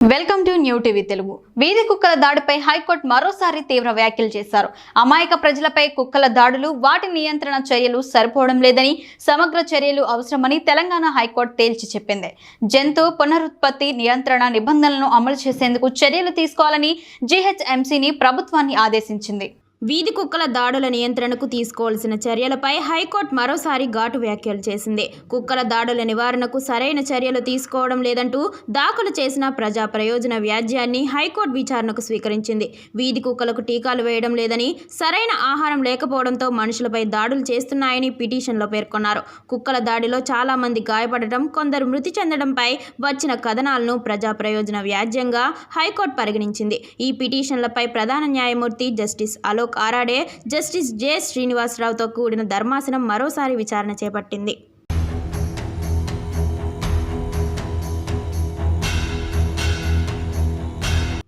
Welcome to new TV Telugu. వీధి కుక్కల దాడిపై high court మరోసారి తీవ్ర వ్యాఖ్యలు చేశారు. అమాయక ప్రజలపై కుక్కల దాడులు వాటి నియంత్రణ చర్యలు సరిపోవడం లేదని సమగ్ర చర్యలు అవసరమని తెలంగాణ హైకోర్టు తేల్చి చెప్పింది. జంతు పునరుత్పత్తి నియంత్రణ నిబంధనలను అమలు చేసేందుకు చర్యలు తీసుకోవాలని జీహెచ్ఎంసీని ప్రభుత్వాన్ని ఆదేశించింది. వీధి కుక్కల దాడుల నియంత్రణకు తీసుకోవాల్సిన చర్యలపై హైకోర్టు మరోసారి ఘాటు వ్యాఖ్యలు చేసింది. కుక్కల దాడుల నివారణకు సరైన చర్యలు తీసుకోవడం లేదంటూ దాఖలు చేసిన ప్రజా ప్రయోజన వ్యాజ్యాన్ని హైకోర్టు విచారణకు స్వీకరించింది. వీధి కుక్కలకు టీకాలు వేయడం లేదని సరైన ఆహారం లేకపోవడంతో మనుషులపై దాడులు చేస్తున్నాయని పిటిషన్లో పేర్కొన్నారు. కుక్కల దాడిలో చాలామంది గాయపడటం కొందరు మృతి చెందడంపై వచ్చిన కథనాలను ప్రజా ప్రయోజన వ్యాజ్యంగా హైకోర్టు పరిగణించింది. ఈ పిటిషన్లపై ప్రధాన న్యాయమూర్తి justice Alok Aradhe justice J శ్రీనివాసరావుతో కూడిన ధర్మాసనం మరోసారి విచారణ చేపట్టింది.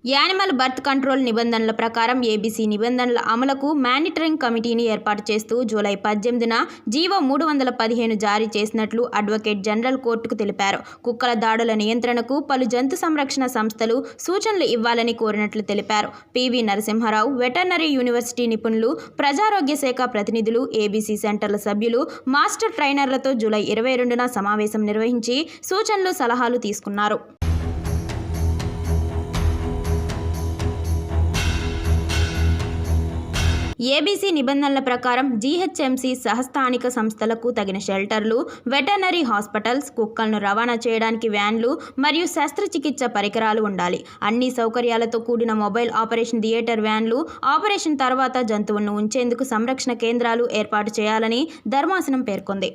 యానిమల్ బర్త్ కంట్రోల్ నిబంధనల ప్రకారం ఏబీసీ నిబంధనల అమలుకు మానిటరింగ్ కమిటీని ఏర్పాటు చేస్తూ జూలై పద్దెనిమిదిన జీవో మూడు వందల పదిహేను జారీ చేసినట్లు అడ్వకేట్ జనరల్ కోర్టుకు తెలిపారు. కుక్కల దాడుల నియంత్రణకు పలు జంతు సంరక్షణ సంస్థలు సూచనలు ఇవ్వాలని కోరినట్లు తెలిపారు. పివి నరసింహారావు వెటర్నరీ యూనివర్సిటీ నిపుణులు ప్రజారోగ్య శాఖ ప్రతినిధులు ఏబీసీ సెంటర్ల సభ్యులు మాస్టర్ ట్రైనర్లతో జూలై ఇరవై రెండున సమావేశం నిర్వహించి సూచనలు సలహాలు తీసుకున్నారు. ఏబీసీ నిబంధనల ప్రకారం జీహెచ్ఎంసీ సహస్థానిక సంస్థలకు తగిన షెల్టర్లు వెటర్నరీ హాస్పిటల్స్ కుక్కలను రవాణా చేయడానికి వ్యాన్లు మరియు శస్త్రచికిత్స పరికరాలు ఉండాలి. అన్ని సౌకర్యాలతో కూడిన మొబైల్ ఆపరేషన్ థియేటర్ వ్యాన్లు ఆపరేషన్ తర్వాత జంతువులను ఉంచేందుకు సంరక్షణ కేంద్రాలు ఏర్పాటు చేయాలని ధర్మాసనం పేర్కొంది.